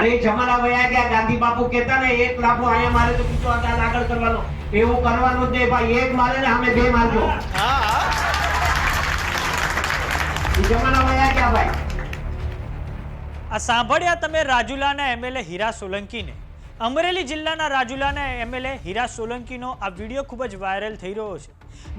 અરે એ જમાના વયા ગયા, ગાંધી બાપુ કહેતા ને, એક લાફો અહીંયા મારે તો બીજો આગળ આગળ કરવાનો. એવું કરવાનું જ નહીં, ભાઈ, એક મારે ને અમે બે મારજો. જમાના વયા ગયા, ભાઈ. આ સાંભળ્યા તમે રાજુલાના એમએલએ હીરા સોલંકીને? અમરેલી જિલ્લાના રાજુલાના એમએલએ હીરા સોલંકીનો આ વીડિયો ખૂબ જ વાયરલ થઈ રહ્યો છે.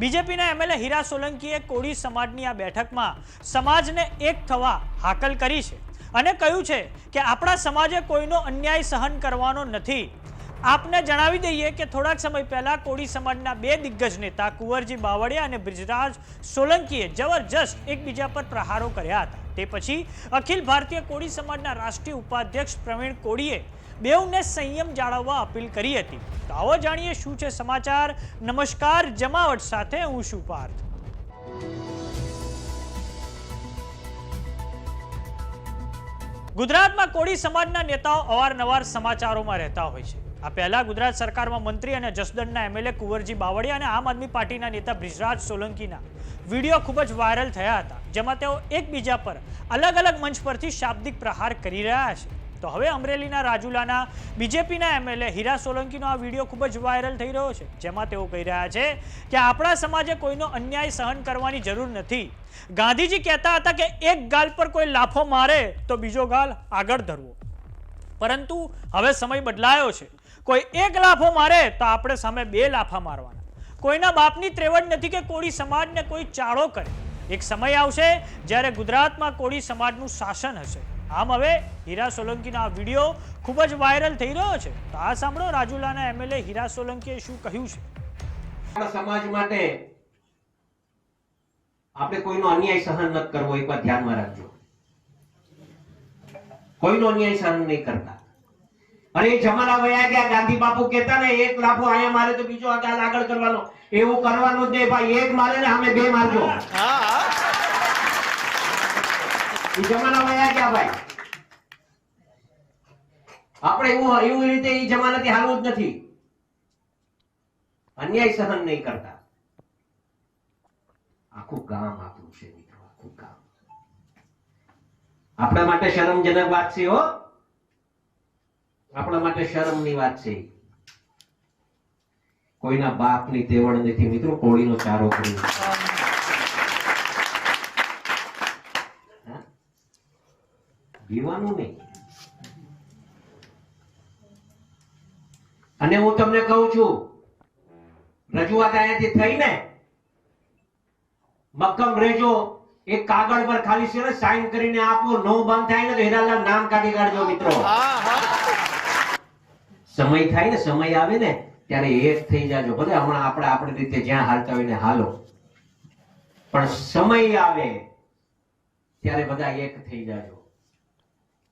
બીજેપીના એમએલએ હીરા સોલંકીએ કોળી સમાજની આ બેઠકમાં સમાજને એક થવા હાકલ કરી છે. અને કહ્યું છે કે આપણા સમાજે કોઈનો અન્યાય સહન કરવાનો નથી. આપને જણાવી દઈએ કે થોડાક સમય પહેલા કોળી સમાજના બે દિગ્ગજ નેતા કુંવરજી બાવળિયા અને બ્રિજરાજ સોલંકીએ જબરજસ્ત એકબીજા પર પ્રહારો કર્યા હતા. તે પછી અખિલ ભારતીય કોળી સમાજના રાષ્ટ્રીય ઉપાધ્યક્ષ પ્રવીણ કોળીએ બેઉને સંયમ જાળવવા અપીલ કરી હતી. તો આવો જાણીએ શું છે સમાચાર. નમસ્કાર, જમાવટ સાથે હું છું પાર્થ. ગુજરાતમાં કોળી સમાજના નેતાઓ અવારનવાર સમાચારોમાં રહેતા હોય છે. આ પહેલા ગુજરાત સરકારમાં મંત્રી અને જસદણના એમએલએ કુંવરજી બાવળિયા અને આમ આદમી પાર્ટીના નેતા બ્રિજરાજ સોલંકીના વીડિયો ખૂબ જ વાયરલ થયા હતા, જેમાં તેઓ એકબીજા પર અલગ અલગ મંચ પરથી શાબ્દિક પ્રહાર કરી રહ્યા છે. તો હવે અમરેલીના રાજુલાના બીજેપીના એમએલએ હીરા સોલંકીનો આ વીડિયો ખૂબ જ વાયરલ થઈ રહ્યો છે, જેમાં તેઓ કહી રહ્યા છે કે આપણા સમાજે કોઈનો અન્યાય સહન કરવાની જરૂર નથી. ગાંધીજી કહેતા હતા કે એક ગાલ પર કોઈ લાફો મારે તો બીજો ગાલ આગળ ધરવો. પરંતુ હવે સમય બદલાયો છે. કોઈ એક લાફો મારે તો આપણે સામે બે લાફા મારવાના. કોઈના બાપની ત્રેવડ નથી કે કોળી સમાજને કોઈ ચાળો કરે. એક સમય આવશે જ્યારે ગુજરાતમાં કોળી સમાજનું શાસન હશે. આમ હવે હીરા સોલંકીનો આ વીડિયો ખૂબ જ વાયરલ થઈ રહ્યો છે. તો આ સાંભળો રાજુલાના એમએલએ હીરા સોલંકીએ શું કહ્યું છે? સમાજ માટે આપણે કોઈનો અન્યાય સહન ન કરવો એક વાર ધ્યાનમાં રાખજો. કોઈનો અન્યાય સહન નહીં કરતા. અને એ જમાના વયા ગયા ગાંધી બાપુ કહેતા ને એક લાફો અહીંયા મારે તો બીજો આગળ આગળ કરવાનો. એવું કરવાનું જ નહીં ભાઈ એક મારે ને અમે બે મારજો. એ જમાના વયા ગયા ભાઈ? આપણે એવું એવું રીતે એ જમાનાથી હાલવું જ નથી. અન્યાય સહન નહીં કરતા. આખું ગામ આપણું છે મિત્રો, આખું ગામ. આપણા માટે શરમજનક વાત છે હો. આપણા માટે શરમની વાત છે. કોઈના બાપની તેવડ નથી મિત્રો, કોળીનો ચારો કરી જીવાનું નહીં. અને હું તમને કહું છું રજૂઆત અહીંયાથી થઈ ને મક્કમ રેજો એક કાગળ પર ખાલી છે સાઈન કરીને આપો નો બંધ થાય ને તો હીરાલાલ નામ કાઢી કાઢજો મિત્રો. સમય થાય ને સમય આવે ને ત્યારે એક થઈ જાજો. ભલે હમણાં આપણે આપણી રીતે જ્યાં હાલતા હોય ને હાલો. પણ સમય આવે ત્યારે બધા એક થઈ જાજો.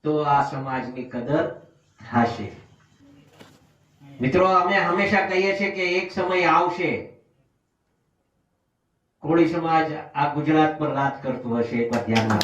તો આ સમાજની કદર થશે. મિત્રો અમે હંમેશા કહીએ છીએ કે એક સમય આવશે કોળી સમાજ આ ગુજરાત પર રાજ કરતું હશે એક વાર ધ્યાનમાં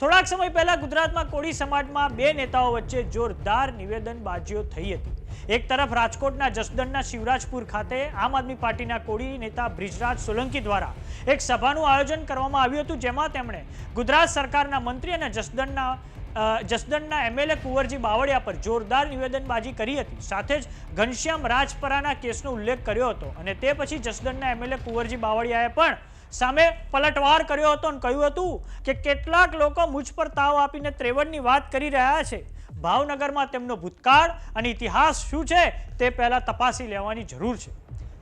થોડાક સમય પહેલા ગુજરાતમાં કોળી સમાજમાં બે નેતાઓ વચ્ચે જોરદાર નિવેદનબાજીઓ થઈ હતી. એક તરફ રાજકોટના જસદણના શિવરાજપુર ખાતે આમ આદમી પાર્ટીના કોળી નેતા બ્રિજરાજ સોલંકી દ્વારા એક સભાનું આયોજન કરવામાં આવ્યું હતું, જેમાં તેમણે ગુજરાત સરકારના મંત્રી અને જસદણના જસદણના એમએલએ કુંવરજી બાવળિયા પર જોરદાર નિવેદનબાજી કરી હતી. સાથે જ ઘનશ્યામ રાજપરાના કેસનો ઉલ્લેખ કર્યો હતો અને તે પછી જસદણના એમએલએ કુંવરજી બાવળિયાએ પણ સામે પલટવાર કર્યો હતો અને કહ્યું હતું કે કેટલાક લોકો મુજ પર તાવ આપીને ત્રેવડની વાત કરી રહ્યા છે. ભાવનગરમાં તેમનો ભૂતકાળ અને ઇતિહાસ શું છે તે પહેલાં તપાસી લેવાની જરૂર છે.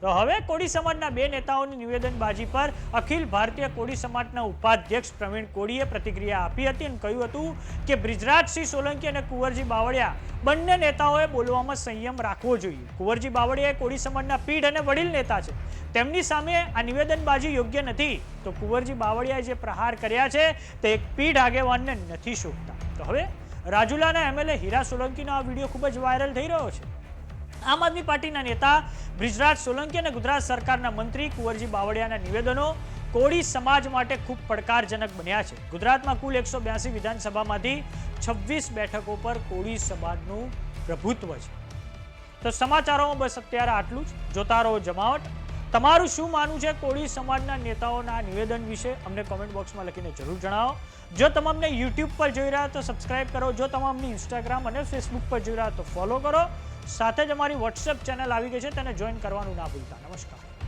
તો હવે કોળી સમાજના બે નેતાઓની નિવેદનબાજી પર અખિલ ભારતીય કોળી સમાજના ઉપાધ્યક્ષ પ્રવીણ કોળીએ પ્રતિક્રિયા આપી હતી અને કહ્યું હતું કે બ્રિજરાજસિંહ સોલંકી અને કુંવરજી બાવળિયા બંને નેતાઓએ બોલવામાં સંયમ રાખવો જોઈએ. કુંવરજી બાવળિયા કોળી સમાજના પીઢ અને વડીલ નેતા છે. તેમની સામે આ નિવેદનબાજી યોગ્ય નથી. તો કુંવરજી બાવળિયાએ જે પ્રહાર કર્યા છે તે એક પીઢ આગેવાનને નથી શોભતા. તો હવે રાજુલાના એમએલએ હીરા સોલંકીનો આ વીડિયો ખૂબ જ વાયરલ થઈ રહ્યો છે. આમ આદમી પાર્ટીના નેતા બ્રિજરાજ સોલંકી અને ગુજરાત સરકારના મંત્રી કુંવરજી બાવળિયાના નિવેદનો કોળી સમાજ માટે ખૂબ પડકારજનક બન્યા છે. ગુજરાતમાં કુલ એકસો બ્યાસી વિધાનસભામાંથી છવ્વીસ બેઠકો પર કોળી સમાજનું પ્રભુત્વ છે. તો સમાચારોમાં બસ અત્યારે આટલું જ. જોતા રહો જમાવટ. તમારું શું માનવું છે કોળી સમાજના નેતાઓના નિવેદન વિશે? અમને કોમેન્ટ બોક્સમાં લખીને જરૂર જણાવો. જો તમામને યુટ્યુબ પર જોઈ રહ્યા તો સબસ્ક્રાઇબ કરો. જો તમામને ઇન્સ્ટાગ્રામ અને ફેસબુક પર જોઈ રહ્યા તો ફોલો કરો. સાથે જ અમારી વોટ્સએપ ચેનલ આવી ગઈ છે, તેને જોઈન કરવાનું ના ભૂલતા. નમસ્કાર.